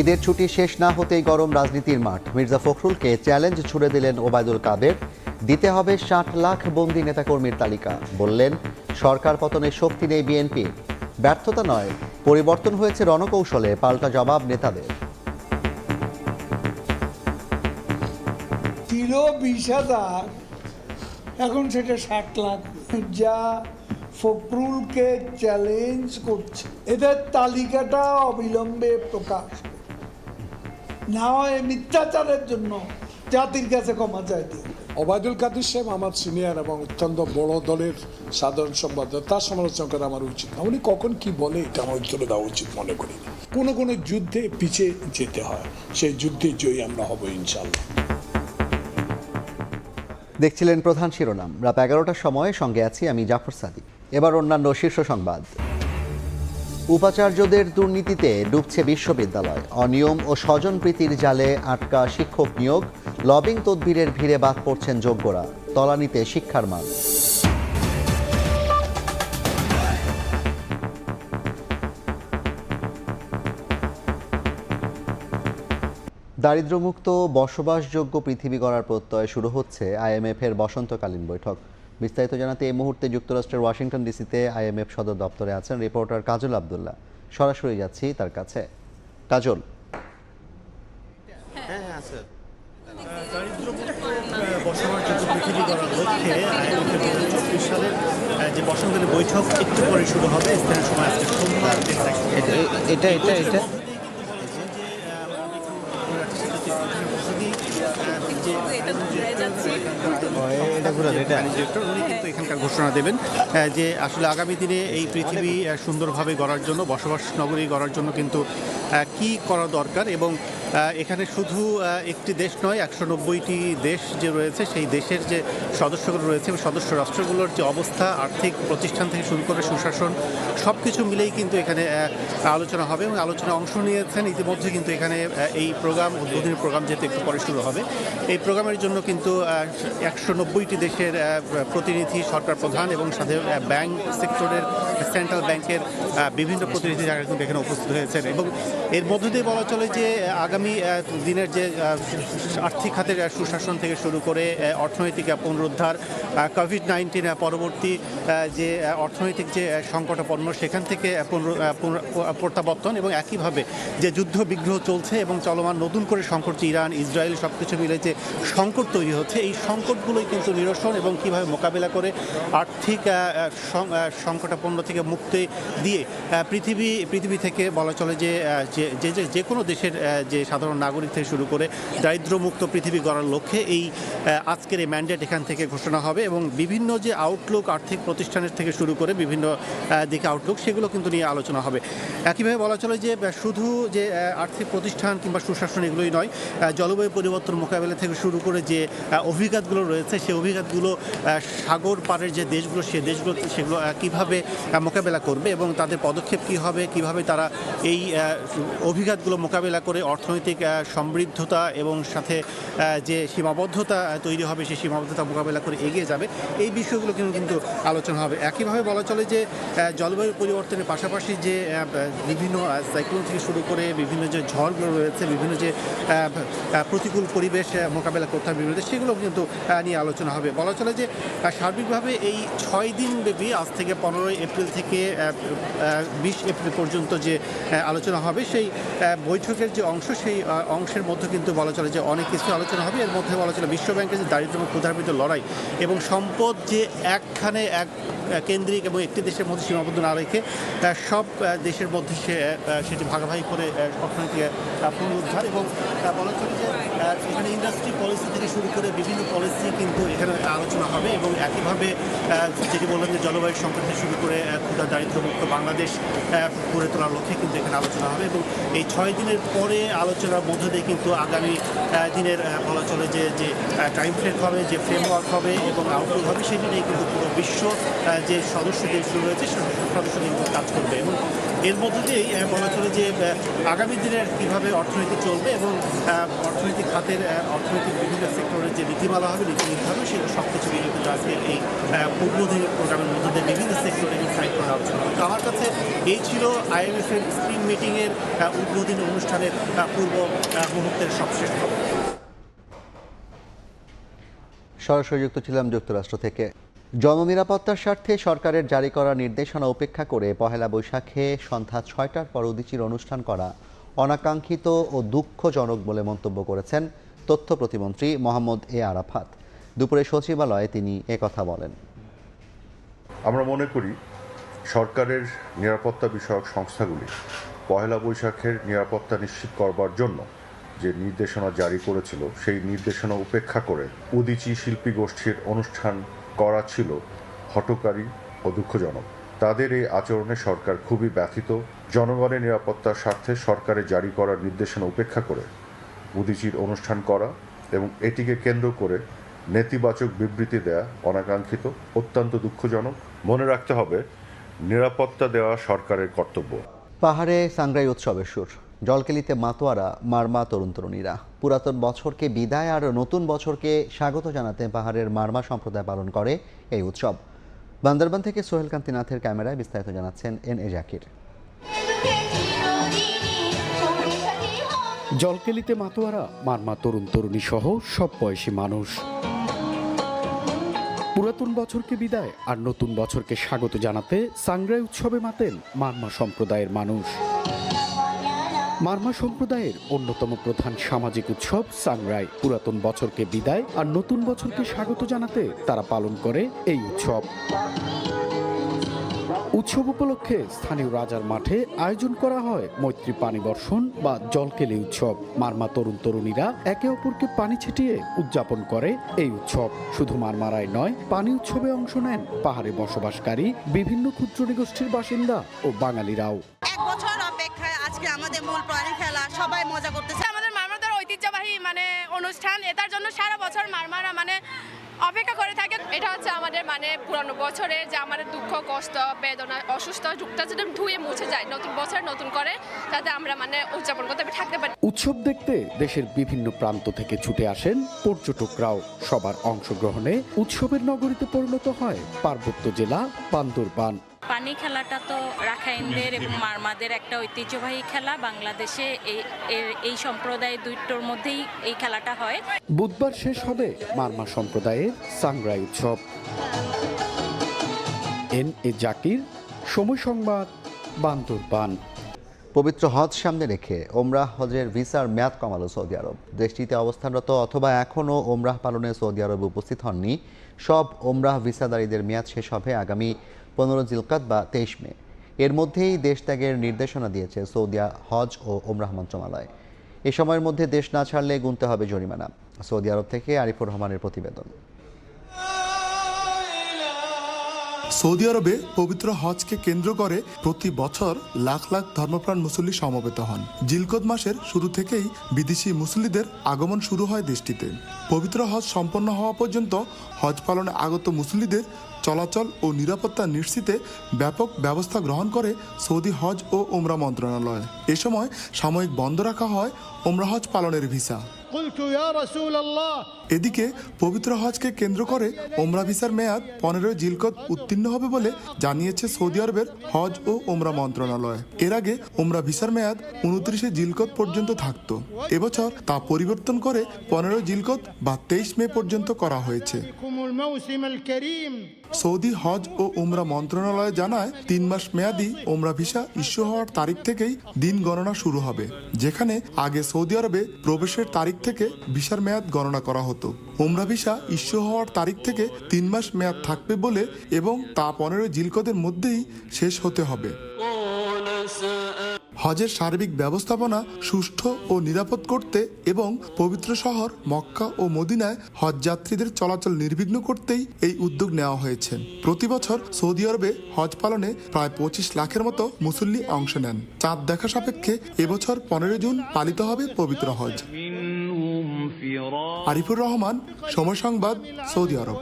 ঈদের ছুটি শেষ না হতেই গরম রাজনীতির মাঠ। মির্জা ফখরুলকে চ্যালেঞ্জ ছুড়ে দিলেন ওবায়দুল কাদের। দিতে হবে ষাট লাখ বন্দি নেতাকর্মীর তালিকা, বললেন সরকার পতনের শক্তি নেই বিএনপি। ব্যর্থতা নয়, পরিবর্তন হয়েছে রণকৌশলে, পাল্টা জবাব নেতাদের। ছিল বিশ হাজার, এখন সেটা ষাট লাখ। যা ফখরুলকে চ্যালেঞ্জ করছে। এদের তালিকাটা অবিলম্বে প্রকাশ। না হয় মিথ্যাচারের জন্য জাতির কাছে ক্ষমা চাইতে। ওবায়দুল কাদের সাহেব আমার সিনিয়র এবং অত্যন্ত বড় দলের সাধারণ সম্পাদক তার সমালোচনা করা আমার উচিত না। উনি কখন কি বলে এটা আমার তুলে দেওয়া উচিত মনে করি না। কোনো কোনো যুদ্ধে পিছিয়ে যেতে হয় সেই যুদ্ধে জয়ী আমরা হব ইনশাল্লাহ দেখছিলেন প্রধান শিরোনাম। রাত এগারোটার সময় সঙ্গে আছি আমি জাফর সাদি এবার অন্যান্য শীর্ষ সংবাদ। উপাচার্যদের দুর্নীতিতে ডুবছে বিশ্ববিদ্যালয়। অনিয়ম ও স্বজনপ্রীতির জালে আটকা শিক্ষক নিয়োগ, লবিং তদবিরের ভিড়ে বাদ পড়ছেন যোগ্যরা। তলানিতে শিক্ষার মান। দারিদ্র্যমুক্ত বসবাসযোগ্য পৃথিবী গড়ার প্রত্যয় শুরু হচ্ছে আইএমএফের বসন্তকালীন বৈঠক। বিস্তারিত জানাতে এই মুহূর্তে যুক্তরাষ্ট্রের ওয়াশিংটন ডিসিতে আইএমএফ সদর দপ্তরে আছেন রিপোর্টার কাজল আবদুল্লাহ। সরাসরি যাচ্ছি তার কাছে। কাজল। যে বসন্তকালীন বৈঠক একটু পরে শুরু হবে স্থানীয় সময় আজকে সোমবার তেইশ তারিখ। এটা এটা এটা এটা ঘুরান এটা। উনি কিন্তু এখানকার ঘোষণা দেবেন যে আসলে আগামী দিনে এই পৃথিবী সুন্দরভাবে গড়ার জন্য বসবাস নগরী গড়ার জন্য কিন্তু কি করা দরকার এবং এখানে শুধু একটি দেশ নয় একশো নব্বইটি দেশ যে রয়েছে সেই দেশের যে সদস্যগুলো রয়েছে এবং সদস্য রাষ্ট্রগুলোর যে অবস্থা আর্থিক প্রতিষ্ঠান থেকে শুরু করে সুশাসন সব কিছু মিলেই কিন্তু এখানে আলোচনা হবে এবং আলোচনায় অংশ নিয়েছেন। ইতিমধ্যে কিন্তু এখানে এই প্রোগ্রাম উদ্বোধনী প্রোগ্রাম যেহেতু একটু পরে শুরু হবে এই প্রোগ্রামের জন্য কিন্তু একশো নব্বইটি দেশের প্রতিনিধি সরকার প্রধান এবং সাথে ব্যাংক সেক্টরের সেন্ট্রাল ব্যাংকের বিভিন্ন প্রতিনিধি যারা কিন্তু এখানে উপস্থিত হয়েছেন এবং এর মধ্য দিয়ে বলা চলে যে আহ, আগামী দিনের যে আর্থিক খাতের সুশাসন থেকে শুরু করে অর্থনৈতিক পুনরুদ্ধার কোভিড নাইন্টিন পরবর্তী যে অর্থনৈতিক যে সংকটাপন্ন, সেখান থেকে প্রত্যাবর্তন এবং একইভাবে যে, যুদ্ধ বিগ্রহ চলছে এবং চলমান নতুন করে সংকট, ইরান, ইসরায়েল সব কিছু মিলে যে, সংকট তৈরি হচ্ছে, এই সংকটগুলোই কিন্তু নিরসন এবং কীভাবে মোকাবেলা করে আর্থিক সংকটাপন্ন থেকে মুক্তি দিয়ে পৃথিবী পৃথিবী থেকে বলা চলে যে যে যে কোনো দেশের যে সাধারণ নাগরিক থেকে শুরু করে দারিদ্র্যমুক্ত পৃথিবী গড়ার লক্ষ্যে এই আজকের এই ম্যান্ডেট এখান থেকে ঘোষণা হবে এবং বিভিন্ন যে আউটলুক আর্থিক প্রতিষ্ঠানের থেকে শুরু করে বিভিন্ন দিকে আউটলুক সেগুলো কিন্তু নিয়ে আলোচনা হবে। একইভাবে বলা চলে যে শুধু যে আর্থিক প্রতিষ্ঠান কিংবা সুশাসন এগুলোই নয় জলবায়ু পরিবর্তন মোকাবেলা থেকে শুরু করে যে অভিঘাতগুলো রয়েছে, সেই অভিঘাতগুলো সাগর পাড়ের যে দেশগুলো, সে দেশগুলো, সেগুলো কীভাবে মোকাবেলা করবে এবং তাদের পদক্ষেপ কী হবে, কীভাবে তারা এই অভিঘাতগুলো মোকাবেলা করে অর্থনৈতিক আহ, সমৃদ্ধতা এবং সাথে যে সীমাবদ্ধতা তৈরি হবে সেই সীমাবদ্ধতা মোকাবেলা করে এগিয়ে যাবে। এই বিষয়গুলো কিন্তু কিন্তু আলোচনা হবে। একইভাবে বলা চলে যে জলবায়ু পরিবর্তনের পাশাপাশি যে বিভিন্ন সাইক্লোন থেকে শুরু করে বিভিন্ন যে ঝড়গুলো রয়েছে বিভিন্ন যে প্রতিকূল পরিবেশ মোকাবেলা করতে হবে বিভিন্ন সেগুলো কিন্তু নিয়ে আলোচনা হবে। বলা চলে যে সার্বিকভাবে এই ছয় দিন ব্যাপী আজ থেকে পনেরোই এপ্রিল থেকে বিশ এপ্রিল পর্যন্ত যে আলোচনা হবে সেই বৈঠকের যে অংশ সেই অংশের মধ্যে কিন্তু বলা চলে যে অনেক কিছু আলোচনা হবে। এর মধ্যে বলা চলে বিশ্বব্যাংকের যে দারিদ্র এবং লড়াই এবং সম্পদ যে একখানে এক কেন্দ্রিক এবং একটি দেশের মধ্যে সীমাবদ্ধ না রেখে সব দেশের মধ্যে সে সেটি ভাগাভাগি করে অর্থনীতি পুনরুদ্ধার এবং বলা চলে যে এখানে ইন্ডাস্ট্রি পলিসি থেকে শুরু করে বিভিন্ন পলিসি কিন্তু এখানে আলোচনা হবে এবং একইভাবে যেটি বললাম যে জলবায়ু থেকে শুরু করে আহ, ক্ষুধা দারিদ্র্যমুক্ত বাংলাদেশ গড়ে তোলার লক্ষ্যে কিন্তু এখানে আলোচনা হবে এবং এই ছয় দিনের পরে আলোচনার মধ্য দিয়ে কিন্তু আগামী দিনের বলা চলে যে যে টাইম ফ্রেম হবে যে ফ্রেমওয়ার্ক হবে এবং আউটলুক হবে সেটি নিয়ে কিন্তু পুরো বিশ্ব যে সদস্য দেশগুলো রয়েছে সদস্য দেশগুলো কাজ করবে। এবং এর মধ্য দিয়েই বলা চলে যে আগামী দিনে কীভাবে অর্থনীতি চলবে এবং অর্থনৈতিক খাতের অর্থনৈতিক বিভিন্ন সেক্টরের যে নীতিমালা হবে, নীতি নির্ধারণ, সেগুলো সব কিছু মিলে কিন্তু আজকে এই উদ্বোধনী প্রোগ্রামের মধ্য দিয়ে বিভিন্ন সেক্টরে সাইড করা হচ্ছে। তো আমার কাছে এই ছিল আইএমএফ এর স্ক্রিন মিটিংয়ের উদ্বোধনী অনুষ্ঠানের পূর্ব মুহূর্তের সবশেষ খবর। সরাসরি যুক্ত ছিলাম যুক্তরাষ্ট্র থেকে। জননিরাপত্তার স্বার্থে সরকারের জারি করা নির্দেশনা উপেক্ষা করে পহেলা বৈশাখে সন্ধ্যা ছয়টার পর উদিচির অনুষ্ঠান করা অনাকাঙ্ক্ষিত ও দুঃখজনক বলে মন্তব্য করেছেন তথ্য প্রতিমন্ত্রী মোহাম্মদ এ আরাফাত। দুপুরে সচিবালয়ে তিনি একথা বলেন। আমরা মনে করি সরকারের নিরাপত্তা বিষয়ক সংস্থাগুলি পহেলা বৈশাখের নিরাপত্তা নিশ্চিত করবার জন্য যে নির্দেশনা জারি করেছিল, সেই নির্দেশনা উপেক্ষা করে উদিচি শিল্পী গোষ্ঠীর অনুষ্ঠান করা ছিল হটকারী ও দুঃখজনক। তাদের এই আচরণে সরকার খুবই ব্যথিত। জনগণের নিরাপত্তার স্বার্থে সরকারের জারি করার নির্দেশনা উপেক্ষা করে উদিচির অনুষ্ঠান করা এবং এটিকে কেন্দ্র করে নেতিবাচক বিবৃতি দেয়া অনাকাঙ্ক্ষিত, অত্যন্ত দুঃখজনক। মনে রাখতে হবে, নিরাপত্তা দেওয়া সরকারের কর্তব্য। পাহাড়ে সাংগ্রাই উৎসবের সুর। জলকেলিতে মাতোয়ারা, মারমা তরুণ তরুণীরা। পুরাতন বছরকে বিদায় আর নতুন বছরকে স্বাগত জানাতে পাহাড়ের মারমা সম্প্রদায় পালন করে এই উৎসব। বান্দরবান থেকে সোহেল কান্তি নাথের ক্যামেরায় বিস্তারিত জানাচ্ছেন এন এ জাকির। জলকেলিতে মাতোয়ারা, মারমা তরুণ তরুণী সহ সব বয়সী মানুষ। পুরাতন বছরকে বিদায় আর নতুন বছরকে স্বাগত জানাতে সাংগ্রাই উৎসবে মাতেন মারমা সম্প্রদায়ের মানুষ। মারমা সম্প্রদায়ের অন্যতম প্রধান সামাজিক উৎসব সাংরাই। পুরাতন বছরকে বিদায় আর নতুন বছরকে স্বাগত জানাতে তারা পালন করে এই উৎসব। উৎসব উপলক্ষে স্থানীয় রাজার মাঠে আয়োজন করা হয় মৈত্রী পানি বর্ষণ বা জলকেলি উৎসব। মারমা তরুণ তরুণীরা একে অপরকে পানি ছিটিয়ে উদযাপন করে এই উৎসব। শুধু মারমারায় নয়, পানি উৎসবে অংশ নেন পাহাড়ে বসবাসকারী বিভিন্ন ক্ষুদ্র নিগোষ্ঠীর বাসিন্দা ও বাঙালিরাও। এক বছর আজকে আমাদের মূল প্রাণী খেলা সবাই মজা করতেছে। আমাদের মারমাদের ঐতিহ্যবাহী মানে অনুষ্ঠান এটার জন্য সারা বছর মারমারা মানে অপেক্ষা করে থাকে। এটা হচ্ছে আমাদের মানে পুরানো বছরে যে আমাদের দুঃখ কষ্ট বেদনা অসুস্থ যুক্ত যদি ধুয়ে মুছে যায় নতুন বছর নতুন করে। যাতে আমরা মানে উদযাপন করতে থাকতে পারি। উৎসব দেখতে দেশের বিভিন্ন প্রান্ত থেকে ছুটে আসেন পর্যটকরাও। সবার অংশগ্রহণে উৎসবের নগরীতে পরিণত হয় পার্বত্য জেলা বান্দরবান। পানি খেলাটা তো রাখাইনদের এবং মারমাদের একটা ঐতিহ্যবাহী খেলা। বাংলাদেশে এই এর- এই সম্প্রদায় দুইটোর মধ্যেই এই খেলাটা হয়। বুধবার শেষ হবে মারমা সম্প্রদায়ের সাংগ্রাই উৎসব। এন এ জাকির সময় সংবাদ বান্দরবান। পবিত্র হজ সামনে রেখে ওমরাহ হজের ভিসার মেয়াদ কমালো সৌদি আরব। দেশটিতে অবস্থানরত অথবা এখনও ওমরাহ পালনে সৌদি আরবে উপস্থিত হননি। সব ওমরাহ ভিসাদারীদের মেয়াদ শেষ হবে আগামী পনেরো জিলকাত বা তেইশ মে। এর মধ্যেই দেশ ত্যাগের নির্দেশনা দিয়েছে সৌদি হজ ও ওমরাহ মন্ত্রণালয়। এ সময়ের মধ্যে দেশ না ছাড়লে গুনতে হবে জরিমানা। সৌদি আরব থেকে আরিফুর রহমানের প্রতিবেদন। সৌদি আরবে পবিত্র হজকে কেন্দ্র করে প্রতি বছর লাখ লাখ ধর্মপ্রাণ মুসল্লি সমবেত হন। জিলকদ মাসের শুরু থেকেই বিদেশি মুসল্লিদের আগমন শুরু হয় দেশটিতে। পবিত্র হজ সম্পন্ন হওয়া পর্যন্ত হজ পালনে আগত মুসল্লিদের চলাচল ও নিরাপত্তা নিশ্চিতে ব্যাপক ব্যবস্থা গ্রহণ করে সৌদি হজ ও ওমরা মন্ত্রণালয়। এ সময় সাময়িক বন্ধ রাখা হয় ওমরা হজ পালনের ভিসা। এদিকে পবিত্র হজকে কেন্দ্র করে ওমরা ভিসার মেয়াদ পনেরোই জিলকত উত্তীর্ণ হবে বলে জানিয়েছে সৌদি আরবের হজ ও ওমরা মন্ত্রণালয়। এর আগে ওমরা ভিসার মেয়াদ উনত্রিশে জিলকত পর্যন্ত থাকত। এবছর তা পরিবর্তন করে পনেরোই জিলকত বা তেইশ মে পর্যন্ত করা হয়েছে। সৌদি হজ ও উমরা মন্ত্রণালয় জানায়, তিন মাস মেয়াদি ওমরা ভিসা ইস্যু হওয়ার তারিখ থেকেই দিন গণনা শুরু হবে, যেখানে আগে সৌদি আরবে প্রবেশের তারিখ থেকে ভিসার মেয়াদ গণনা করা হতো। ওমরা ভিসা ইস্যু হওয়ার তারিখ থেকে তিন মাস মেয়াদ থাকবে বলে এবং তা পনেরো জিলকদের মধ্যেই শেষ হতে হবে। হজের সার্বিক ব্যবস্থাপনা সুষ্ঠু ও নিরাপদ করতে এবং পবিত্র শহর মক্কা ও মদিনায় হজ যাত্রীদের চলাচল নির্বিঘ্ন করতেই এই উদ্যোগ নেওয়া হয়েছে। প্রতি বছর সৌদি আরবে হজ পালনে প্রায় পঁচিশ লাখের মতো মুসল্লি অংশ নেন। চাঁদ দেখা সাপেক্ষে এবছর পনেরো জুন পালিত হবে পবিত্র হজ। আরিফুর রহমান, সময় সংবাদ, সৌদি আরব।